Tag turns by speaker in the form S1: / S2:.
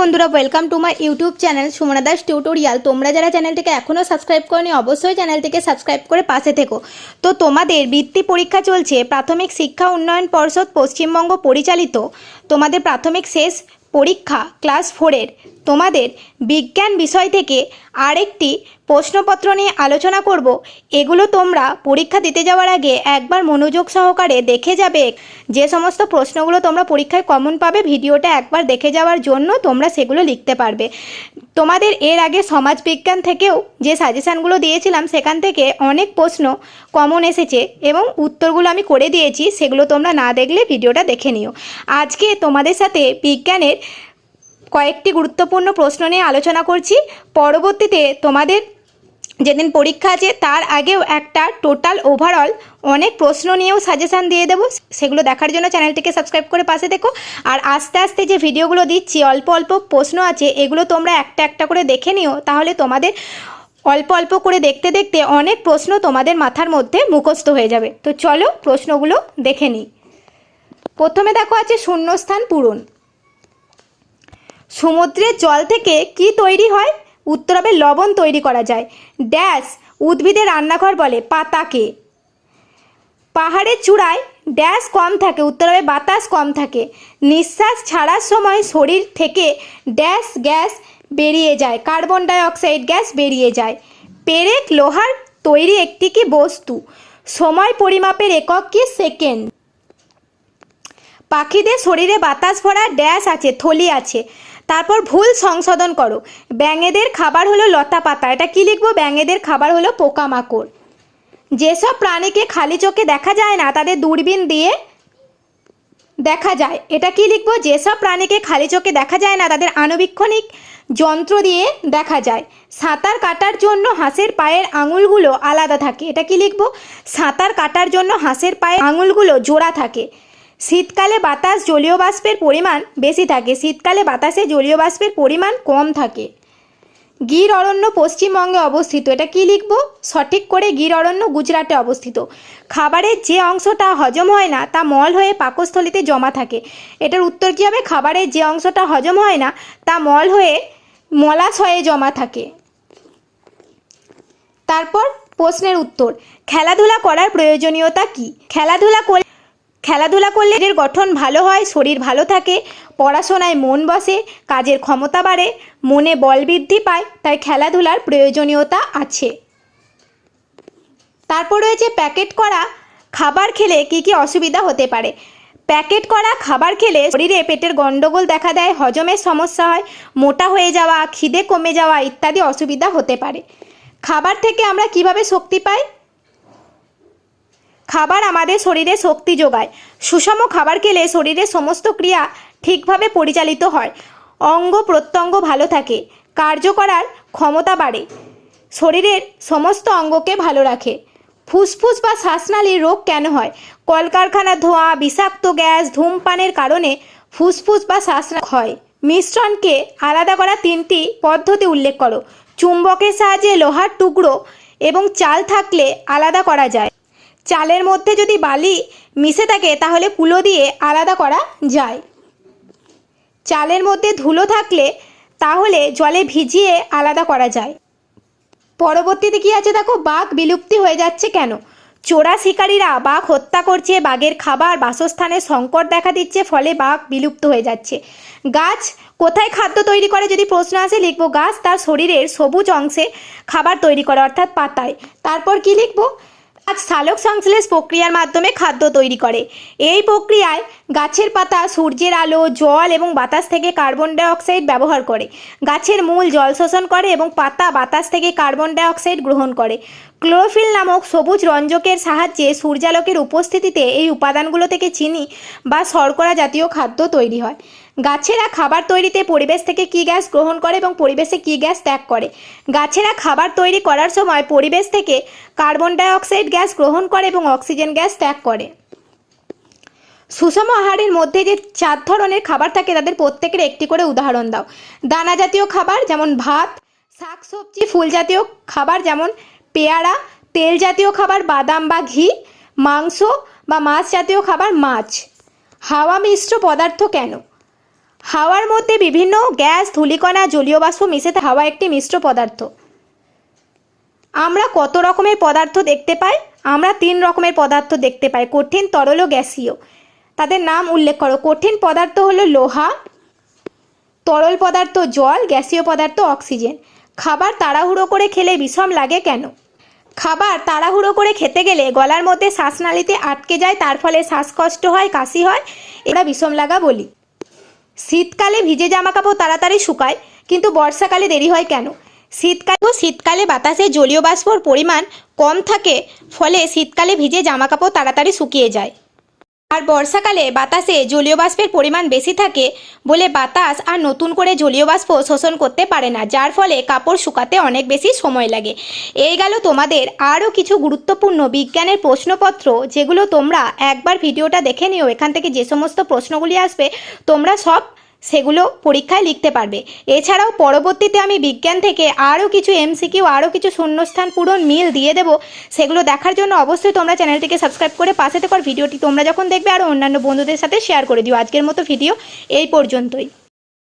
S1: বন্ধুরা welcome to my YouTube channel Sumana Das tutorial তোমরা যারা চ্যানেলটিকে এখনও সাবস্ক্রাইব করনি, অবশ্যই চ্যানেলটিকে সাবস্ক্রাইব করে পাশে থেকো। তো তোমাদের বৃত্তি পরীক্ষা চলছে, প্রাথমিক শিক্ষা উন্নয়ন পর্ষদ পশ্চিমবঙ্গ পরিচালিত। তোমাদের প্রাথমিক শেষ পরীক্ষা ক্লাস ফোরের। তোমাদের বিজ্ঞান বিষয় থেকে আরেকটি প্রশ্নপত্র নিয়ে আলোচনা করব। এগুলো তোমরা পরীক্ষা দিতে যাওয়ার আগে একবার মনোযোগ সহকারে দেখে যাবে। যে সমস্ত প্রশ্নগুলো তোমরা পরীক্ষায় কমন পাবে, ভিডিওটা একবার দেখে যাওয়ার জন্য তোমরা সেগুলো লিখতে পারবে। তোমাদের এর আগে সমাজবিজ্ঞান থেকেও যে সাজেশানগুলো দিয়েছিলাম সেখান থেকে অনেক প্রশ্ন কমন এসেছে এবং উত্তরগুলো আমি করে দিয়েছি, সেগুলো তোমরা না দেখলে ভিডিওটা দেখে নিও। আজকে তোমাদের সাথে বিজ্ঞানের কয়েকটি গুরুত্বপূর্ণ প্রশ্ন নিয়ে আলোচনা করছি। পরবর্তীতে তোমাদের যেদিন পরীক্ষা আছে, তার আগেও একটা টোটাল ওভারঅল অনেক প্রশ্ন নিয়েও সাজেশান দিয়ে দেবো। সেগুলো দেখার জন্য চ্যানেলটিকে সাবস্ক্রাইব করে পাশে দেখো। আর আস্তে আস্তে যে ভিডিওগুলো দিচ্ছি, অল্প অল্প প্রশ্ন আছে, এগুলো তোমরা একটা একটা করে দেখে নিও। তাহলে তোমাদের অল্প অল্প করে দেখতে দেখতে অনেক প্রশ্ন তোমাদের মাথার মধ্যে মুখস্থ হয়ে যাবে। তো চলো প্রশ্নগুলো দেখে নিই। প্রথমে দেখো আছে শূন্যস্থান পূরণ। সমুদ্রের জল থেকে কি তৈরি হয়? উত্তর হবে লবণ তৈরি করা যায়। ড্যাশ উদ্ভিদের রান্নাঘর বলে, পাতাকে। পাহাড়ের চূড়ায় ড্যাশ কম থাকে উত্তর হবে বাতাস কম থাকে। নিঃশ্বাস ছাড়ার সময় শরীর থেকে ড্যাশ গ্যাস বেরিয়ে যায়, কার্বন ডাই অক্সাইড গ্যাস বেরিয়ে যায়। পেরেক লোহার তৈরি একটি কি বস্তু? সময় পরিমাপের একক কি সেকেন্ড? পাখিদের শরীরে বাতাস ভরা ড্যাশ আছে, থলি আছে। তারপর ভুল সংশোধন করো। ব্যাঙেদের খাবার হলো লতা পাতা। এটা কি লিখব? ব্যাঙেদের খাবার হলো পোকামাকড়। যেসব প্রাণীকে খালি চোখে দেখা যায় না, তাদের দূরবীন দিয়ে দেখা যায়। এটা কি লিখব? যেসব প্রাণীকে খালি চোখে দেখা যায় না, তাদের আণুবীক্ষণিক যন্ত্র দিয়ে দেখা যায়। সাঁতার কাটার জন্য হাঁসের পায়ের আঙুলগুলো আলাদা থাকে। এটা কি লিখব? সাঁতার কাটার জন্য হাঁসের পায়ের আঙুলগুলো জোড়া থাকে। শীতকালে বাতাস জলীয় বাষ্পের পরিমাণ বেশি থাকে। শীতকালে বাতাসে জলীয় বাষ্পের পরিমাণ কম থাকে। গির অরণ্য পশ্চিমবঙ্গে অবস্থিত। এটা কি লিখব? সঠিক করে গির অরণ্য গুজরাটে অবস্থিত। খাবারের যে অংশটা হজম হয় না, তা মল হয়ে পাকস্থলিতে জমা থাকে। এটার উত্তর কী হবে? খাবারের যে অংশটা হজম হয় না, তা মল হয়ে মলাশয়ে জমা থাকে। তারপর প্রশ্নের উত্তর। খেলাধুলা করার প্রয়োজনীয়তা কি? খেলাধুলা করলে খেলাধুলা করলে এর গঠন ভালো হয়, শরীর ভালো থাকে, পড়াশোনায় মন বসে, কাজের ক্ষমতা বাড়ে, মনে বল বৃদ্ধি পায়, তাই খেলাধুলার প্রয়োজনীয়তা আছে। তারপর রয়েছে প্যাকেট করা খাবার খেলে কি কি অসুবিধা হতে পারে? প্যাকেট করা খাবার খেলে শরীরে পেটের গণ্ডগোল দেখা দেয়, হজমের সমস্যা হয়, মোটা হয়ে যাওয়া, খিদে কমে যাওয়া ইত্যাদি অসুবিধা হতে পারে। খাবার থেকে আমরা কীভাবে শক্তি পাই? খাবার আমাদের শরীরে শক্তি যোগায়। সুষম খাবার খেলে শরীরের সমস্ত ক্রিয়া ঠিকভাবে পরিচালিত হয়। অঙ্গ প্রত্যঙ্গ ভালো থাকে। কার্য করার ক্ষমতা বাড়ে। শরীরের সমস্ত অঙ্গকে ভালো রাখে। ফুসফুস বা শ্বাসনালীর রোগ কেন হয়? কলকারখানার ধোঁয়া, বিষাক্ত গ্যাস, ধূমপানের কারণে ফুসফুস বা শ্বাসনা হয়। মিশ্রণকে আলাদা করা তিনটি পদ্ধতি উল্লেখ করো। চুম্বকের সাহায্যে লোহার টুকরো এবং চাল থাকলে আলাদা করা যায়। চালের মধ্যে যদি বালি মিশে থাকে, তাহলে কুলো দিয়ে আলাদা করা যায়। চালের মধ্যে ধুলো থাকলে, তাহলে জলে ভিজিয়ে আলাদা করা যায়। পরবর্তীতে কি আছে দেখো? বাঘ বিলুপ্তি হয়ে যাচ্ছে কেন? চোরা শিকারীরা বাঘ হত্যা করছে, বাঘের খাবার, বাসস্থানে সংকট দেখা দিচ্ছে, ফলে বাঘ বিলুপ্ত হয়ে যাচ্ছে। গাছ কোথায় খাদ্য তৈরি করে, যদি প্রশ্ন আসে, লিখব গাছ তার শরীরের সবুজ অংশে খাবার তৈরি করে, অর্থাৎ পাতায়। তারপর কি লিখব? গাছ সালোক সংশ্লেষ প্রক্রিয়ার মাধ্যমে খাদ্য তৈরি করে। এই প্রক্রিয়ায় গাছের পাতা সূর্যের আলো, জল এবং বাতাস থেকে কার্বন ডাইঅক্সাইড ব্যবহার করে। গাছের মূল জল শোষণ করে এবং পাতা বাতাস থেকে কার্বন ডাইঅক্সাইড গ্রহণ করে। ক্লোরোফিল নামক সবুজ রঞ্জকের সাহায্যে সূর্যালোকের উপস্থিতিতে এই উপাদানগুলো থেকে চিনি বা শর্করা জাতীয় খাদ্য তৈরি হয়। গাছেরা খাবার তৈরিতে পরিবেশ থেকে কী গ্যাস গ্রহণ করে এবং পরিবেশে কী গ্যাস ত্যাগ করে? গাছেরা খাবার তৈরি করার সময় পরিবেশ থেকে কার্বন ডাইঅক্সাইড গ্যাস গ্রহণ করে এবং অক্সিজেন গ্যাস ত্যাগ করে। সুষম আহারের মধ্যে যে চার ধরনের খাবার থাকে, তাদের প্রত্যেকের একটি করে উদাহরণ দাও। দানা জাতীয় খাবার যেমন ভাত, শাক সবজি, ফুল জাতীয় খাবার যেমন পেয়ারা, তেল জাতীয় খাবার বাদাম বা ঘি, মাংস বা মাছ জাতীয় খাবার মাছ। হাওয়া মিশ্র পদার্থ কেন? হাওয়ার মধ্যে বিভিন্ন গ্যাস, ধূলিকণা, জলীয় বাষ্প মিশে হাওয়া একটি মিশ্র পদার্থ। আমরা কত রকমের পদার্থ দেখতে পাই? আমরা তিন রকমের পদার্থ দেখতে পাই। কঠিন, তরল ও গ্যাসীয়। তাদের নাম উল্লেখ করো। কঠিন পদার্থ হলো লোহা, তরল পদার্থ জল, গ্যাসীয় পদার্থ অক্সিজেন। খাবার তাড়াহুড়ো করে খেলে বিষম লাগে কেন? খাবার তাড়াহুড়ো করে খেতে গেলে গলার মধ্যে শ্বাসনালীতে আটকে যায়, তার ফলে শ্বাসকষ্ট হয়, কাশি হয়। এটা বিষম লাগা বলি। শীতকালে ভিজে জামা কাপড় তাড়াতাড়ি শুকায়, কিন্তু বর্ষাকালে দেরি হয় কেন? শীতকালে ও শীতকালে বাতাসে জলীয় বাষ্পর পরিমাণ কম থাকে, ফলে শীতকালে ভিজে জামা কাপড় তাড়াতাড়ি শুকিয়ে যায়। আর বর্ষাকালে বাতাসে জলীয় বাষ্পের পরিমাণ বেশি থাকে বলে বাতাস আর নতুন করে জলীয় বাষ্প শোষণ করতে পারে না, যার ফলে কাপড় শুকাতে অনেক বেশি সময় লাগে। এই গেল তোমাদের আরও কিছু গুরুত্বপূর্ণ বিজ্ঞানের প্রশ্নপত্র, যেগুলো তোমরা একবার ভিডিওটা দেখে নিও। এখান থেকে যে সমস্ত প্রশ্নগুলি আসবে, তোমরা সব সেগুলো পরীক্ষায় লিখতে পারবে। এছাড়াও পরবর্তীতে আমি বিজ্ঞান থেকে আরও কিছু এমসিকিউ, আরও কিছু শূন্যস্থান পূরণ মিল দিয়ে দেবো। সেগুলো দেখার জন্য অবশ্যই তোমরা চ্যানেলটিকে সাবস্ক্রাইব করে পাশে থেকে ভিডিওটি তোমরা যখন দেখবে আরও অন্যান্য বন্ধুদের সাথে শেয়ার করে দিও। আজকের মতো ভিডিও এই পর্যন্তই।